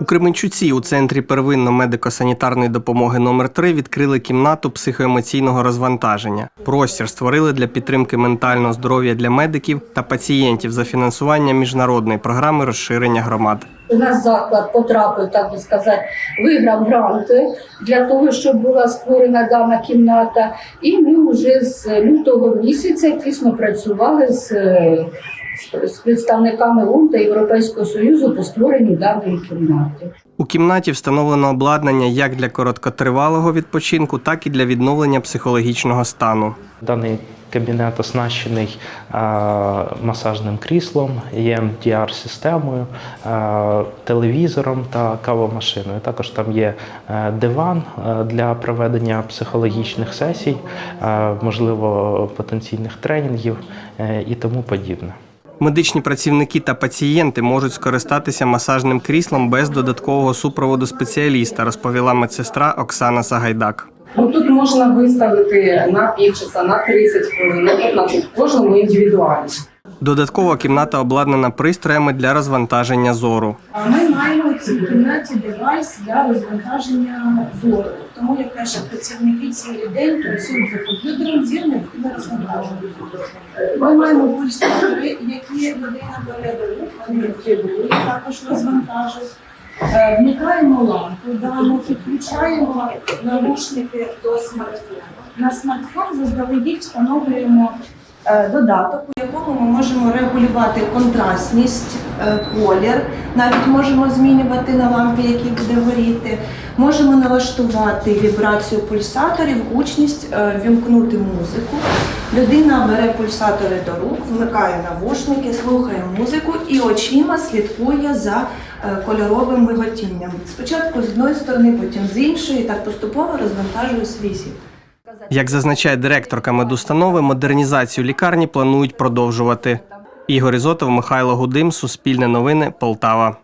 У Кременчуці у центрі первинно-медико-санітарної допомоги номер 3 відкрили кімнату психоемоційного розвантаження. Простір створили для підтримки ментального здоров'я для медиків та пацієнтів за фінансування міжнародної програми розширення громад. У нас заклад потрапив, так би сказати, виграв гранти для того, щоб була створена дана кімната. І ми вже з лютого місяця тісно працювали з, е, з- представниками ООН та Європейського Союзу по створенню даної кімнати. У кімнаті встановлено обладнання як для короткотривалого відпочинку, так і для відновлення психологічного стану. Даний кабінет оснащений е, масажним кріслом, EMDR-системою, е, телевізором та кавомашиною. Також там є е, диван е, для проведення психологічних сесій, е, можливо, потенційних тренінгів е, і тому подібне. Медичні працівники та пацієнти можуть скористатися масажним кріслом без додаткового супроводу спеціаліста, розповіла медсестра Оксана Сагайдак. Ну, тут можна виставити на півчаса, на 30 хвилин, на 15, кожному індивідуально. Додаткова кімната обладнана пристроями для розвантаження зору. Ми маємо цій кімнаті девайс для розвантаження зору. Тому як наші працівники цілий день працюють за комп'ютером, зір необхідно розвантажувати. Ми маємо пульсатори, які людина бере до рук, вони активують, також розвантажують. Е, Вмикаємо лампу дану, підключаємо навушники до смартфону. На смартфон заздалегідь встановлюємо додаток, у якому ми можемо регулювати контрастність, е, колір, навіть можемо змінювати на лампі, які буде горіти. Можемо налаштувати вібрацію пульсаторів, гучність, е, вімкнути музику. Людина бере пульсатори до рук, вмикає навушники, слухає музику і очима слідкує за е, кольоровим миготінням. Спочатку з одної сторони, потім з іншої, так поступово розвантажує свій зір. Як зазначає директорка медустанови, модернізацію лікарні планують продовжувати. Ігор Ізотов, Михайло Гудим, Суспільне новини, Полтава.